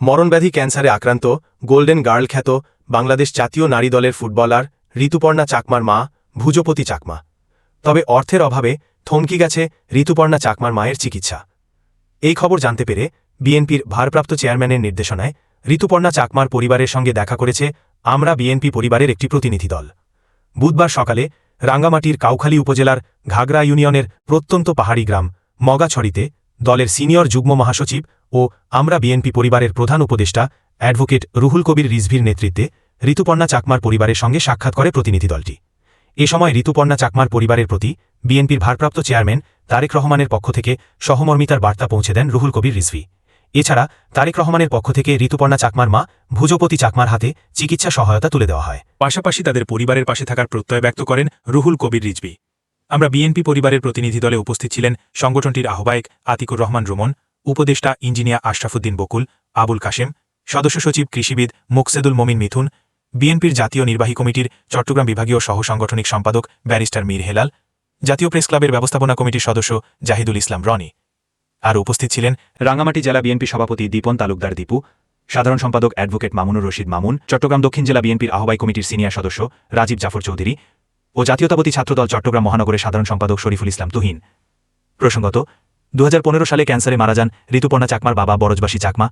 মরণব্যাধি ক্যান্সারে আক্রান্ত, golden girl খ্যাত, বাংলাদেশ জাতীয় নারী দলের ফুটবলার ঋতুপর্ণা চাকমার মা, ভুজপতি চাকমা। তবে অর্থের অভাবে থমকি গেছে ঋতুপর্ণা চাকমার মায়ের চিকিৎসা। এই খবর জানতে পেরে বিএনপির ভারপ্রাপ্ত চেয়ারম্যানের নির্দেশনায় ঋতুপর্ণা চাকমার পরিবারের সঙ্গে দেখা করেছে আমরা বিএনপি পরিবারের একটি প্রতিনিধি দল। বুধবার সকালে রাঙ্গামাটির কাউখালী উপজেলার ঘাগরা ইউনিয়নের প্রত্যন্ত পাহাড়ি গ্রাম মগাছড়িতে দলের সিনিয়র যুগ্ম মহাসচিব ও আমরা বিএনপি পরিবারের প্রধান উপদেষ্টা অ্যাডভোকেট রুহুল কবির রিজভির নেতৃত্বে ঋতুপর্ণা চাকমার পরিবারের সঙ্গে সাক্ষাৎ করে প্রতিনিধি দলটি। এ সময় ঋতুপর্ণা চাকমার পরিবারের প্রতি বিএনপির ভারপ্রাপ্ত চেয়ারম্যান তারেক রহমানের পক্ষ থেকে সহমর্মিতার বার্তা পৌঁছে দেন রুহুল কবির রিজভি। এছাড়া তারেক রহমানের পক্ষ থেকে ঋতুপর্ণা চাকমার মা ভুজপতি চাকমার হাতে চিকিৎসা সহায়তা তুলে দেওয়া হয়। পাশাপাশি তাদের পরিবারের পাশে থাকার প্রত্যয় ব্যক্ত করেন রুহুল কবির রিজবি আমরা বিএনপি পরিবারের প্রতিনিধি দলে উপস্থিত ছিলেন সংগঠনটির আহ্বায়ক আতিকুর রহমান রুমন উপদেষ্টা ইঞ্জিনিয়ার আশরাফুদ্দিন বকুল, আবুল কাশেম, সদস্য সচিব কৃষিবিদ মুকসেদুল মমিন মিথুন, বিএনপির জাতীয় নির্বাহী কমিটির চট্টগ্রাম বিভাগীয় সহ সাংগঠনিক সম্পাদক ব্যারিস্টার মীর হেলাল, জাতীয় প্রেস ক্লাবের ব্যবস্থাপনা কমিটির সদস্য জাহিদুল ইসলাম রনি। আর উপস্থিত ছিলেন রাঙ্গামাটি জেলা বিএনপি সভাপতি দীপন তালুকদার দীপু, সাধারণ সম্পাদক অ্যাডভোকেট মামুনুর রশিদ মামুন, চট্টগ্রাম দক্ষিণ জেলা বিএনপির আহ্বায়ক কমিটির সিনিয়র সদস্য রাজীব জাফর চৌধুরী ও জাতীয়তাবাদী ছাত্রদল চট্টগ্রাম মহানগরের সাধারণ সম্পাদক শরীফুল ইসলাম তুহিন। প্রসঙ্গত দু হাজার পনেরো সালে ক্যান্সারে মারা যান ঋতুপর্ণা চাকমার বাবা বরজবাসী চাকমা।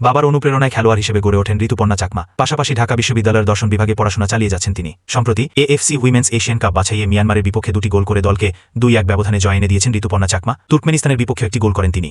বাবার অনুপ্রেরণায় খেলোয়াড় হিসেবে গড়ে ওঠেন ঋতুপর্ণা চাকমা। পাশাপাশি ঢাকা বিশ্ববিদ্যালয়ের দর্শন বিভাগে পড়াশোনা চালিয়ে যাচ্ছেন তিনি। সম্প্রতি এএফসি উইমেন্স এশিয়ান কাপ বাছাইয়ে মিয়ানমারের বিপক্ষে দুটি গোল করে দলকে দুই এক ব্যবধানে জয় এনে দিয়েছেন ঋতুপর্ণা চাকমা। তুর্কমেনিস্তানের বিপক্ষে একটি গোল করেন তিনি।